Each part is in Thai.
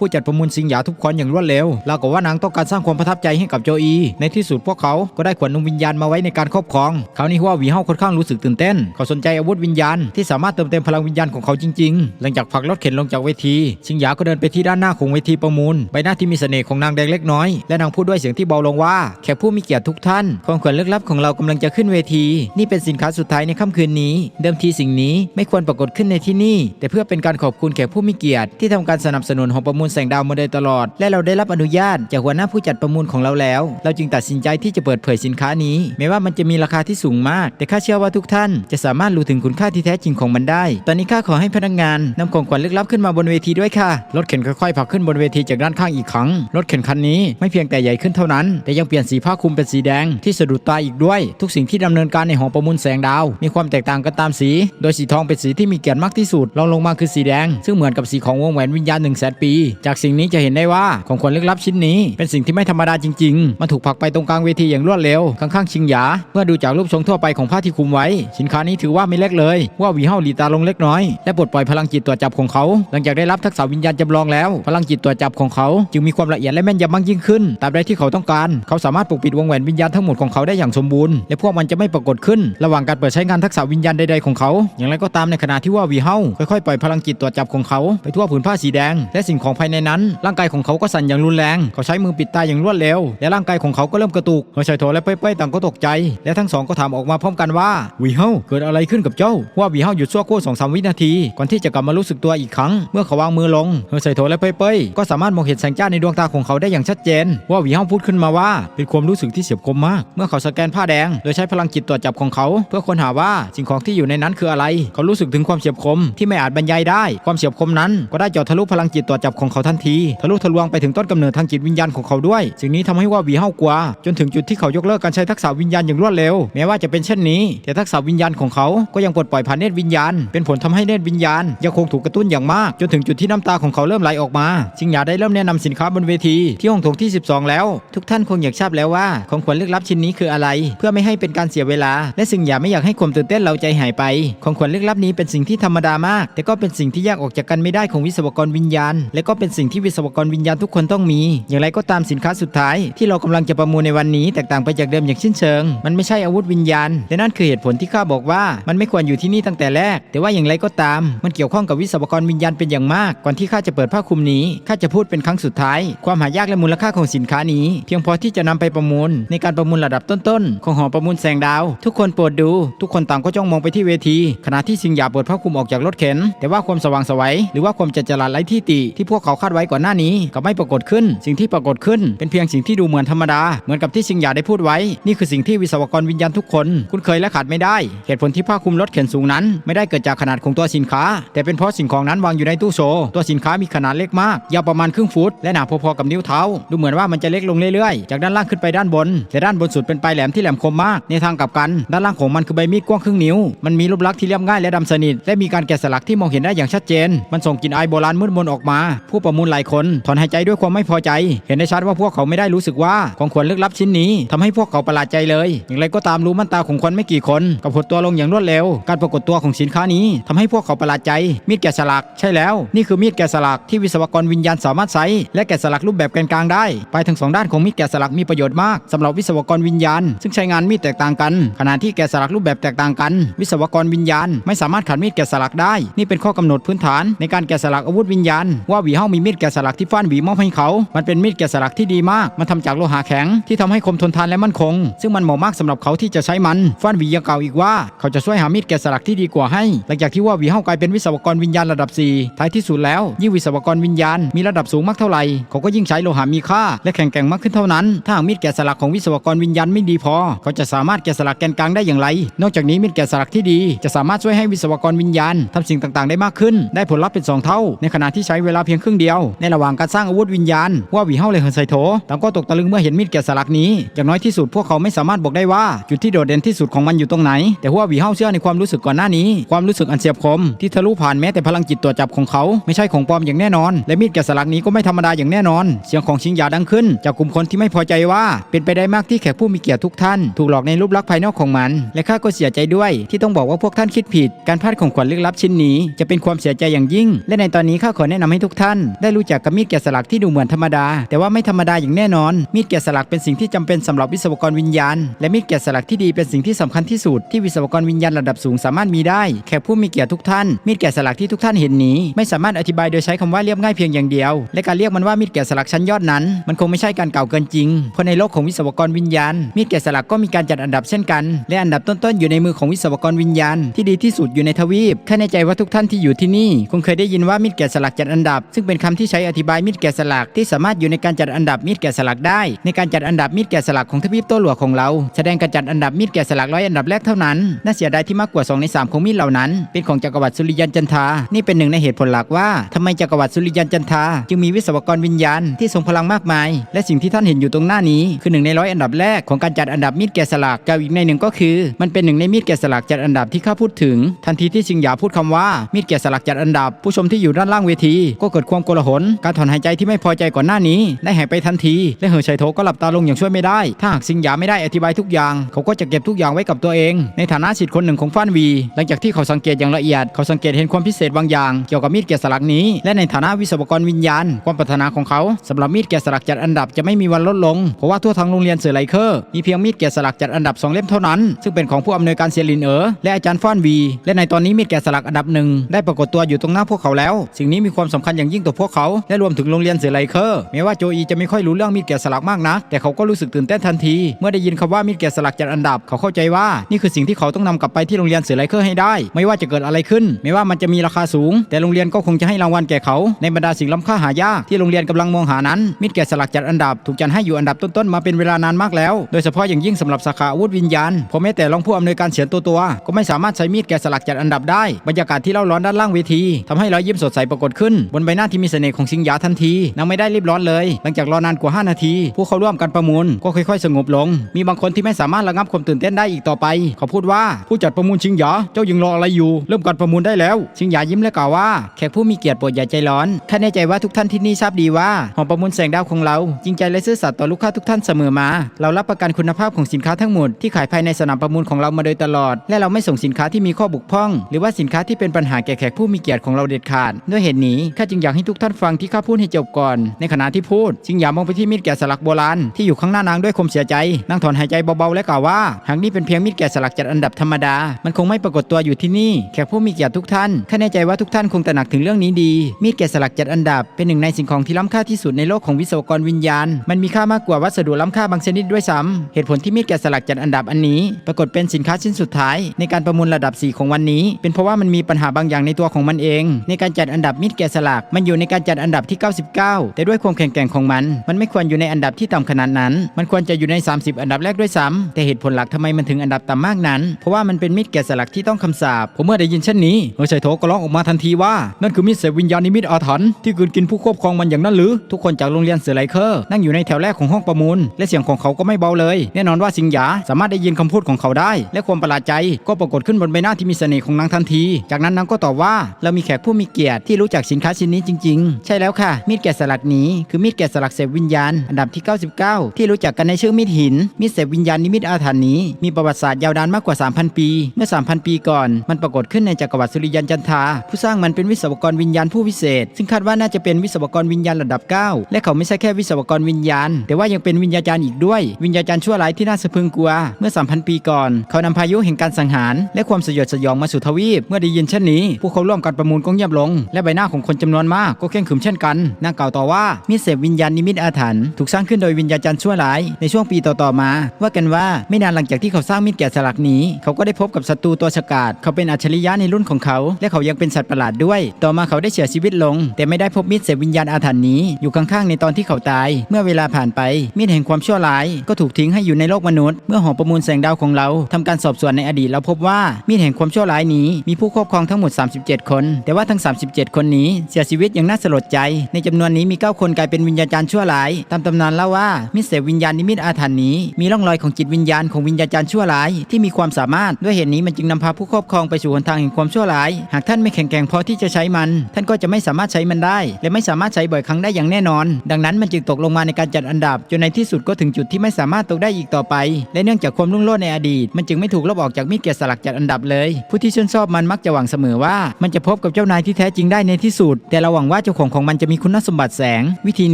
ผู้จัดประมูลสิงหยาทุกคนอย่างรวดเร็วราวกับว่านางต้องการสร้างความประทับใจให้กับโจอี ในที่สุดพวกเขาก็ได้ขวัญนมวิญญาณมาไว้ในการครอบครองครานี้ว่าวีเฮาค่อนข้างรู้สึกตื่นเต้น เขาสนใจอาวุธวิญญาณที่สามารถเติมเต็มพลังวิญญาณของเขาจริงๆ หลังจากผลักรถเข็นลงจากเวทีสิงหยาก็เดินไปที่ด้านหน้าของเวทีประมูลใบหน้าที่มีเสน่ห์ของนางแดงเล็กน้อยและนางพูดด้วยเสียงที่เบาลงว่าแขกผู้มีเกียรติทุกท่านของขวัญลึกลับของเรากำลังจะขึ้นเวที นี่เป็นสินค้าสุดท้ายในค่ำคืนนี้ เดิมทีสิ่งนี้ไม่ควรปรากฏขึ้นในที่นี่ แต่เพื่อเป็นการขอบคุณแขกผู้มีเกียรติที่ทำการสนับสนุนของประมูลแสงดาวมาโดยตลอด และเราได้รับอนุญาตจากหัวหน้าผู้จัดประมูลของเราแล้ว เราจึงตัดสินใจที่จะเปิดเผยสินค้านี้ แม้ว่ามันจะมีราคาที่สูงมาก แต่ข้าเชื่อว่าทุกท่านจะสามารถรู้ถึงคุณค่าที่แท้จริงของมันได้ ตอนนี้ข้าขอให้พนักงานนำของขวัญลึกลับขึ้นมาบนเวทีด้วยค่ะรถเข็นค่อยๆผลักขึ้นบนเวทีจากด้านข้างอีกครั้งรถเข็นคันนี้ไม่เพียงแต่ใหญ่ขึ้นเท่านั้น แต่ยังเปลี่ยนสีผ้าคลุมเป็นสีแดงที่สะดุดตาอีกด้วย ทุกสิ่งที่ดำเนินการในหอประมูลแสงดาว มีความแตกต่างกันตามสี โดยสีทองเป็นสีที่มีเกียรติมากที่สุดรองลงมาคือสีแดง ซึ่งเหมือนกับสีของวงแหวนวิญญาณ1นึ่งแสนปีจากสิ่งนี้จะเห็นได้ว่าของขวัญลึกลับชิ้นนี้ เป็นสิ่งที่ไม่ธรรมดาจริง ๆ มันถูกผลักไปตรงกลางเวทีอย่างรวดเร็วข้างๆชิงหยา เมื่อดูจากรูปทรงทั่วไปของผ้าที่คลุมไว้ สินค้านี้ถือว่าไม่เล็กเลย ว่าวีเฮาหลีตาลงเล็กน้อย และปลดปล่อยพลังจิตตัวจับของเขา หลังจากได้รับทักษะวิญญาณจำลองแล้ว พลังจิตตัวจับของเขา จึงมีความละเอียดและแม่นยำมากยิ่งขึ้น ตามใดที่เขาต้องการ เขาสามารถปกปิดวงแหวนวิญญาณทั้งหมดของเขาได้อย่างสมบูรณ์ และพวกมันจะไม่ปรากฏขึ้น ระหว่างการเปิดใช้งานทักษะวิญญาณใดๆของเขา อย่างไรก็ตามในขณะที่ว่าวีเฮาค่อยๆปล่อยพลังจิตตัวจับของเขาไปทั่วผืนผ้าสีแดง และสิ่งของภายในนั้น ร่างกายของเขาก็สั่นอย่างรุนแรง เขาใช้มือปิดตาอย่างรวดเร็ว และร่างกายของเขาก็เริ่มกระตุกเฮอร์ชัยโถและเป้ยเป้ยต่างก็ตกใจ และทั้งสองก็ถามออกมาพร้อมกันว่าวีเฮาเกิดอะไรขึ้นกับเจ้า ว่าวีเฮาหยุดชั่วครู่สองสามวินาที ก่อนที่จะกลับมารู้สึกตัวอีกครั้ง เมื่อเขาวางมือลงเฮอร์ชัยโถและเป้ยเป้ยก็สามารถมองเห็นแสงจ้าในดวงตาของเขาได้อย่างชัดเจน ว่าวีเฮาพูดขึ้นมาว่าเป็นความรู้สึกที่เฉียบคมมาก เมื่อเขาสแกนผ้าแดง โดยใช้พลังจิตตรวจจับของเขา เพื่อค้นหาว่าสิ่งของที่อยู่ในนั้นคืออะไร เขารู้สึกถึงความเฉียบคมที่ไม่อาจบรรยายได้ ความเฉียบคมนั้นก็ได้เจาะทะลุพลังจิตตรวจจับของเขาทันทีทะลุทะลวงไปถึงต้นกำเนิดทางจิตวิญญาณของเขาด้วยสิ่งนี้ทำให้ว่าวีเฮากลัวจนถึงจุดที่เขายกเลิกการใช้ทักษะวิญญาณอย่างรวดเร็วแม้ว่าจะเป็นเช่นนี้ แต่ทักษะวิญญาณของเขาก็ยังปลดปล่อยผ่านเนตรวิญญาณ เป็นผลทำให้เนตรวิญญาณยังคงถูกกระตุ้นอย่างมาก จนถึงจุดที่น้ำตาของเขาเริ่มไหลออกมาชิงหยาได้เริ่มแนะนำสินค้าบนเวทีที่ห้องโถงที่ 12 แล้ว ทุกท่านคงอยากทราบแล้วว่าของขวัญลึกลับชิ้นนี้คืออะไร เพื่อไม่ให้เป็นการเสียเวลา และสิ่งอย่าไม่อยากให้ความตื่นเต้นเราใจหายไป ของขวัญลึกลับนี้เป็นสิ่งที่ธรรมดามาก แต่ก็เป็นสิ่งที่แยกออกจากกันไม่ได้ของวิศวกรวิญญาณ และก็เป็นสิ่งที่วิศวกรวิญญาณทุกคนต้องมี อย่างไรก็ตามสินค้าสุดท้าย ที่เรากำลังจะประมูลในวันนี้แตกต่างไปจากเดิมอย่างสิ้นเชิง มันไม่ใช่อาวุธวิญญาณและนั่นคือเหตุผลที่ข้าบอกว่ามันไม่ควรอยู่ที่นี่ตั้งแต่แรก แต่ว่าอย่างไรก็ตาม มันเกี่ยวข้องกับวิศวกรวิญญาณเป็นอย่างมาก ก่อนที่ข้าจะเปิดผ้าคลุมนี้ข้าจะพูดเป็นครั้งสุดท้าย ความหายากและมูลค่าของสินค้านี้ เพียงพอที่จะนำไปประมูล ในการประมูลระดับต้นๆ ของหอประมูลแสงดาว ทุกคนโปรดดู ทุกคนต่างก็จ้องมองไปที่เวที ขณะที่สิงหยาเปิดผ้าคลุมออกจากรถเข็น แต่ว่าความสว่างสวัยหรือว่าความจัดจรัสไร้ที่ติที่พวกเขาคาดไว้ก่อนหน้านี้กลับไม่ปรากฏขึ้น สิ่งที่ปรากฏขึ้น เป็นเพียงสิ่งที่ดูเหมือนธรรมดา เหมือนกับที่สิงหยาได้พูดไว้ นี่คือสิ่งที่วิศวกรวิญญาณทุกคน คุ้นเคยและขาดไม่ได้ เหตุผลที่ผ้าคลุมรถเข็นสูงนั้น ไม่ได้เกิดจากขนาดของตัวสินค้า แต่เป็นเพราะสิ่งของนั้นวางอยู่ในตู้โชว์ตัวสินค้ามีขนาดเล็กมาก ยาวประมาณครึ่งฟุต และหนาพอๆกับนิ้วเท้า ดูเหมือนว่ามันจะเล็กลงเรื่อยๆ จากด้านล่างขึ้นไปด้านบน แต่ด้านบนสุดเป็นปลายแหลมที่แหลมคมมาก ในทางกลับกัน ด้านล่างของมันคือใบมีดกว้างครึ่งนิ้ว มันมีรูปลักษณ์ที่เรียบง่ายและดำสนิท และมีการแกะสลักที่มองเห็นได้อย่างชัดเจน มันส่งกลิ่นอายโบราณมืดมนออกมา ผู้ประมูลหลายคนถอนหายใจด้วยความไม่พอใจ เห็นได้ชัดว่าพวกเขาไม่ได้รู้สึกว่าของขวัญลึกลับชิ้นนี้ทำให้พวกเขาประหลาดใจเลย อย่างไรก็ตามรู้มั่นตาของคนไม่กี่คนกับหดตัวลงอย่างรวดเร็ว การปรากฏตัวของสินค้านี้ทำให้พวกเขาประหลาดใจ มีดแกะสลัก ใช่แล้ว นี่คือมีดแกะสลักที่วิศวกรวิญญาณสามารถใช้และแกะสลักรูปแบบกลางๆได้ปลายทั้งสองด้านของมีดแกะสลักมีประโยชน์มากสำหรับวิศวกรวิญญาณ ซึ่งใช้งานมีดแตกต่างกัน ขณะที่แกะสลักรูปแบบแตกต่างกัน วิศวกรวิญญาณ ไม่สามารถขัดมีดแกะสลักได้ นี่เป็นข้อกำหนดพื้นฐานในการแกะสลักอาวุธวิญญาณว่าวีเฮามีมีดแกะสลักที่ฟ้านหวีมอบให้เขา มันเป็นมีดแกะสลักที่ดีมาก มันทำจากโลหะแข็งที่ทำให้คมทนทานและมั่นคง ซึ่งมันเหมาะมากสำหรับเขาที่จะใช้มัน ฟ้านหวียังกล่าวอีกว่า เขาจะช่วยหามีดแกะสลักที่ดีกว่าให้ หลังจากที่ว่าหวีเฮากลายเป็นวิศวกรวิญญาณระดับ 4 ท้ายที่สุดแล้ว ยิ่งวิศวกรวิญญาณมีระดับสูงมากเท่าไหร่ เขาก็ยิ่งใช้โลหะมีค่า และแข็งแกร่งมากขึ้นเท่านั้น ถ้าหากมีดแกะสลักของวิศวกรวิญญาณไม่ดีพอ เขาจะสามารถแกะสลักแกนกลางได้อย่างไร นอกจากนี้มีดแกะสลักที่ดี จะสามารถช่วยให้วิศวกรวิญญาณทำสิ่งต่างๆ ได้มากขึ้น ได้ผลลัพธ์เป็นสองเท่า ในขณะที่ใช้เวลาเพียงครึ่งเดียว ในระหว่างการสร้างอาวุธวิญญาณ ว่าวีเฮาเลยเฮินไซโถต่างก็ตกตะลึงเมื่อเห็นมีดแกะสลักนี้ อย่างน้อยที่สุดพวกเขาไม่สามารถบอกได้ว่าจุดที่โดดเด่นที่สุดของมันอยู่ตรงไหน แต่ว่าวีเฮาเชื่อในความรู้สึกก่อนหน้านี้ ความรู้สึกอันเฉียบคม ที่ทะลุผ่านแม้แต่พลังจิตตรวจจับของเขาไม่ใช่ของปลอมอย่างแน่นอน และมีดแกะสลักนี้ก็ไม่ธรรมดาอย่างแน่นอน เสียงของชิงยาดังขึ้น จากกลุ่มคนที่ไม่พอใจว่า เป็นไปได้มากที่แขกผู้มีเกียรติทุกท่านถูกหลอกในรูปลักษณ์ภายนอกของมัน และข้าก็เสียใจด้วยที่ต้องบอกว่าพวกท่านคิดผิด การพลาดของขวัญลึกลับชิ้นนี้ จะเป็นความเสียใจอย่างยิ่ง และในตอนนี้ข้าขอแนะนำให้ทุกท่านได้รู้จักกับมีดแกะสลักที่ดูเหมือนธรรมดา แต่ว่าไม่ธรรมดาอย่างแน่นอน มีดแกะสลักเป็นสิ่งที่จำเป็นสำหรับวิศวกรวิญญาณ และมีดแกะสลักที่ดีเป็นสิ่งที่สำคัญที่สุดที่วิศวกรวิญญาณระดับสูงสามารถมีได้ แขกผู้มีเกียรติทุกท่าน มีดแกะสลักที่ทุกท่านเห็นนี้ ไม่สามารถอธิบายโดยใช้คำว่าเรียบง่ายเพียงอย่างเดียว และการเรียกมันว่ามีดแกะสลักชั้นยอดนั้น มันคงไม่ใช่การเก่าเกินจริง เพราะในโลกของวิศวกรวิญญาณ มีดแกะสลักก็มีการจัดอันดับเช่นกัน และอันดับต้นๆอยู่ในมือของวิศวกรวิญญาณ ที่ดีที่สุดอยู่ในทวีปข้าแน่ใจว่าทุกท่านที่อยู่ที่นี่คงเคยได้ยินว่ามีดแกะสลักจัดอันดับซึ่งเป็นคำที่ใช้อธิบายมีดแกะสลักที่สามารถอยู่ในการจัดอันดับมีดแกะสลักได้ ในการจัดอันดับมีดแกะสลักของทวีปโต้หลวงของเรา แสดงการจัดอันดับมีดแกะสลักร้อยอันดับแรกเท่านั้นน่าเสียดายที่มากกว่า2ใน3ของมีดเหล่านั้น เป็นของจักรวรรดิสุริยันจันทานี่เป็นหนึ่งในเหตุผลหลักว่าทำไมจักรวรรดิสุริยันจันทาจึงมีวิศวกรวิญญาณที่ทรงพลังมากมาย และสิ่งที่ท่านเห็นอยู่ตรงหน้านี้ คือหนึ่งในร้อยอันดับแรกของการจัดอันดับมีดแกะสลักกับอีกในหนึ่งก็คือ มันเป็นหนึ่งในมีดแกะสลักจัดอันดับที่ข้าพูดถึง ทันทีที่ชิงหยาพูดคำว่ามีดแกะสลักจัดอันดับ ผู้ชมที่อยู่ด้านล่างเวทีก็เกิดความโกลาหล การถอนหายใจที่ไม่พอใจก่อนหน้านี้ได้หายไปทันที และเหอชัยโถก็หลับตาลงอย่างช่วยไม่ได้ ถ้าหากชิงหยาไม่ได้อธิบายทุกอย่าง เขาก็จะเก็บทุกอย่างไว้กับตัวเอง ในฐานะศิษย์คนหนึ่งของฟ้านวี หลังจากที่เขาสังเกตอย่างละเอียด เขาสังเกตเห็นความพิเศษบางอย่างเกี่ยวกับมีดแกะสลักนี้ และในฐานะวิศวกรวิญญาณ ความปรารถนาของเขาสำหรับมีดแกะสลักจัดอันดับจะไม่มีวันลดลง เพราะว่าทั่วทั้งโรงเรียนเสือไลเคอร์มีเพียงมีดแกะสลักจัดอันดับสองเล่มเท่านั้น ซึ่งเป็นของผู้อำนวยการเซียลินเอ๋อและอาจารย์ฟ้านวี และในตอนนี้มีดแกะสลักอันดับหนึ่งได้ปรากฏตัวอยู่ตรงหน้าพวกเขาแล้ว สิ่งนี้มีความสำคัญอย่างยิ่งต่อพวกเขา และรวมถึงโรงเรียนเสือไลเคอร์แม้ว่าโจอีจะไม่ค่อยรู้เรื่องมีดแกะสลักมากนักแต่เขาก็รู้สึกตื่นเต้นทันที เมื่อได้ยินคำว่ามีดแกะสลักจัดอันดับเขาเข้าใจว่านี่คือสิ่งที่เขาต้องนำกลับไปที่โรงเรียนเสือไลเคอร์ให้ได้ ไม่ว่าจะเกิดอะไรขึ้น ไม่ว่ามันจะมีราคาสูง แต่โรงเรียนก็คงจะให้รางวัลแก่เขาในบรรดาสิ่งล้ำค่าหายากที่โรงเรียนกำลังมองหานั้นมีดแกะสลักจัดอันดับถูกจัดให้อยู่อันดับต้นๆมาเป็นเวลานานมากแล้ว โดยเฉพาะอย่างยิ่งสำหรับสาขาอาวุธวิญญาณเพราะแม้แต่รองผู้อำนวยการเฉียนตัวตัว ก็ไม่สามารถใช้มีดแกะสลักจัดอันดับได้บรรยากาศที่เล่าร้อนด้านล่างเวทีทำให้รอยยิ้มสดใสปรากฏขึ้นบนใบหน้าที่มีเสน่ห์ของชิงหยาทันทีนางไม่ได้รีบร้อนเลย หลังจากรอนานกว่า 5 นาที ผู้เข้าร่วมการประมูลก็ค่อยๆ สงบลง มีบางคนที่ไม่สามารถระงับความตื่นเต้นได้อีกต่อไป เขาพูดว่าผู้จัดประมูลชิงหยาเจ้ายังรออะไรอยู่ เริ่มการประมูลได้แล้ว ชิงหยายิ้มและกล่าวว่าแขกผู้มีเกียรติโปรดอย่าใจร้อนข้าแน่ใจว่าทุกท่านที่นี่ทราบดีว่าหอประมูลแสงดาวของเรา จริงใจและซื่อสัตย์ต่อลูกค้าทุกท่านเสมอมา เรารับประกันคุณภาพของสินค้าทั้งหมดที่ขายภายในสนามประมูลของเรามาโดยตลอด และเราไม่ส่งสินค้าที่มีข้อบกพร่อง หรือว่าสินค้าที่เป็นปัญหาแก่แขกผู้มีเกียรติของเราเด็ดขาด ด้วยเหตุนี้ข้าจึงอยากให้ทุกท่านฟังที่ข้าพูดให้จบก่อน ในขณะที่พูดชิงหยามองไปที่มีดแกะสลักโบราณที่อยู่ข้างหน้านางด้วยความเสียใจนางถอนหายใจเบาๆและกล่าวว่า หากนี่เป็นเพียงมีดแกะสลักจัดอันดับธรรมดา มันคงไม่ปรากฏตัวอยู่ที่นี่ แขกผู้มีเกียรติทุกท่านข้าแน่ใจว่าทุกท่านคงตระหนักถึงเรื่องนี้ดี มีดแกะสลักจัดอันดับ เป็นหนึ่งในสิ่งของที่ล้ำค่าที่สุดในโลกของวิศวกรวิญญาณ มันมีค่ามากกว่าวัสดุล้ำค่าบางชนิดด้วยซ้ำเหตุผลที่มีดแกะสลักจัดอันดับอันนี้ ปรากฏเป็นสินค้าชิ้นสุดท้าย ในการประมูลระดับ 4 ของวันนี้ เป็นเพราะว่ามันมีปัญหาบางอย่างในตัวของมันเอง ในการจัดอันดับมีดแกะสลักมันอยู่ในการจัดอันดับที่ 99 แต่ด้วยความแข็งแกร่งของมัน มันไม่ควรอยู่ในอันดับที่ต่ำขนาดนั้น มันควรจะอยู่ใน 30 อันดับแรกด้วยซ้ำแต่เหตุผลหลักทำไมมันถึงอันดับต่ำมากนั้น เพราะว่ามันเป็นมีดแกะสลักที่ต้องคำสาปผมเมื่อได้ยินเช่นนี้เฮอร์ชัยโถก็ร้องออกมาทันทีว่านั่นคือมีดเสวิญญาณนิมิตอาถรรพ์ที่กลืนกินผู้ควบครองมันอย่างนั้นหรือ ทุกคนจากโรงเรียนเสือไลเคอร์นั่งอยู่ในแถวแรกของห้องประมูล และเสียงของเขาก็ไม่เบาเลย แน่นอนว่าสิงหยาสามารถได้ยินคำพูดของเขาได้ และความประหลาดใจก็ปรากฏขึ้นบนใบหน้าที่มีเสน่ห์ของนางทันที จากนั้นนางก็ตอบว่าเรามีแขกผู้มีเกียรติที่รู้จักสินค้าชิ้นนี้จริงๆ ใช่แล้วค่ะ มีดแกะสลักนี้คือมีดแกะสลักเสพวิญญาณ อันดับที่ 99 ที่รู้จักกันในชื่อมีดหิน มีดเสพวิญญาณนิมิตอาถรรพ์นี้ มีประวัติศาสตร์ยาวนานมากกว่า 3,000 ปี เมื่อ 3,000 ปีก่อน มันปรากฏขึ้นในจักรวรรดิสุริยันจันทา ผู้สร้างมันเป็นวิศวกรวิญญาณผู้วิเศษ ซึ่งคาดว่าน่าจะเป็นวิศวกรวิญญาณระดับ 9 และเขาไม่ใช่แค่วิศวกรวิญญาณ แต่ว่ายังเป็นวิญญาจารย์อีกด้วย วิญญาจารย์ชั่วร้ายที่น่าสะพรึงกลัว เมื่อ 3,000 ปีก่อน เขานำพายุแห่งการสังหาร และความสยดสยองมาสู่ทวีป เมื่อได้ยินเช่นนี้ผู้เขาร่วมการประมูลก็เงียบลง และใบหน้าของคนจำนวนมากก็เข้มขรึมเช่นกัน นางกล่าวต่อว่ามีดเสพวิญญาณนิมิตอาถรรพ์ถูกสร้างขึ้นโดยวิญญาจารย์ชั่วร้ายในช่วงปีต่อๆมา ว่ากันว่าไม่นานหลังจากที่เขาสร้างมีดแกะสลักนี้ เขาก็ได้พบกับศัตรูตัวฉกาจเขาเป็นอัจฉริยะในรุ่นของเขา และเขายังเป็นสัตว์ประหลาดด้วย ต่อมาเขาได้เสียชีวิตลง แต่ไม่ได้พบมีดเสพวิญญาณอาถรรพ์นี้อยู่ข้างๆในตอนที่เขาตาย เมื่อเวลาผ่านไปมีดแห่งความชั่วร้าย ก็ถูกทิ้งให้อยู่ในโลกมนุษย์เมื่อหอประมูลแสงดาวของเราทำการสอบสวนในอดีตเราพบว่ามีดแห่งความชั่วร้ายนี้มีผู้ครอบครองทั้งหมด 37 คน แต่ว่าทั้ง 37 คนนี้เสียชีวิตอย่างอย่างน่าสลดใจ ในจำนวนนี้มี 9 คนกลายเป็นวิญญาจารย์ชั่วร้าย ตามตำนานเล่าว่ามิเสวิญญาณนิมิตอาถรรพ์นี้ มีร่องรอยของจิตวิญญาณของวิญญาจารย์ชั่วร้ายที่มีความสามารถด้วยเหตุนี้มันจึงนำพาผู้ครอบครองไปสู่หนทางแห่งความชั่วร้าย หากท่านไม่แข็งแกร่งพอที่จะใช้มัน ท่านก็จะไม่สามารถใช้มันได้ และไม่สามารถใช้บ่อยครั้งได้อย่างแน่นอน ดังนั้นมันจึงตกลงมาในการจัดอันดับจนในที่สุดก็ถึงจุดที่ไม่สามารถตกได้อีกต่อไป และเนื่องจากความรุ่งโรจน์ในอดีต มันจึงไม่ถูกลบออกจากมีดแกะสลักจัดอันดับเลย ผู้ที่ชื่นชอบมันมักจะหวังเสมอว่า มันจะพบกับเจ้านายที่แท้จริงได้ในที่สุด แต่เราหวังว่าเจ้าของของมันจะมีคุณสมบัติแสง วิธี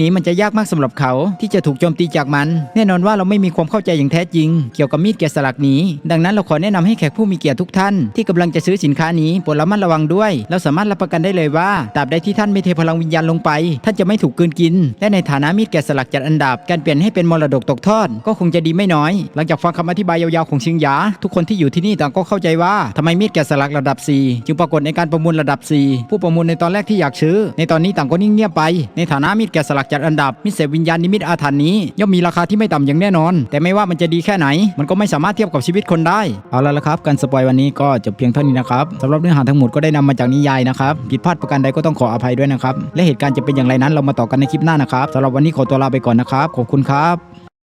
นี้มันจะยากมากสำหรับเขาที่จะถูกโจมตีจากมัน แน่นอนว่าเราไม่มีความเข้าใจอย่างแท้จริง เกี่ยวกับมีดแกะสลักนี้ ดังนั้นเราขอแนะนำให้แขกผู้มีเกียรติทุกท่าน ที่กำลังจะซื้อสินค้านี้โปรดระมัดระวังด้วย เราสามารถรับประกันได้เลยว่าตราบใดที่ท่านไม่เทพลังวิญญาณลงไป ท่านจะไม่ถูกกืนกิน และในฐานะมีดแกะสลักจัดอันดับ การเปลี่ยนให้เป็นมรดกตกทอด ก็คงจะดีไม่น้อย หลังจากฟังคำอธิบายยาวๆของชิงยา ทุกคนที่อยู่ที่นี่ต่างก็เข้าใจว่าทำไมมีดแกะสลักระดับ 4 จึงปรากฏในการประมูลระดับ 4 ผู้ประมูลในตอนแรกที่อยากซื้อในตอนนี้ต่างก็นิ่งเงียบไป ในฐานะมีดแกะสลักจัดอันดับมิตรเสพวิญญาณนิมิตอาถรรพ์นี้ย่อมมีราคาที่ไม่ต่ำอย่างแน่นอน แต่ไม่ว่ามันจะดีแค่ไหน มันก็ไม่สามารถเทียบกับชีวิตคนได้ เอาละละครับการสปอยวันนี้ก็จบเพียงเท่านี้นะครับสำหรับเนื้อหาทั้งหมดก็ได้นำมาจากนิยายนะครับผิดพลาดประการใดก็ต้องขออภัยด้วยนะครับและเหตุการณ์จะเป็นอย่างไรนั้นเรามาต่อกันในคลิปหน้านะครับสำหรับวันนี้ขอตัวลาไปก่อนนะครับขอบคุณครับ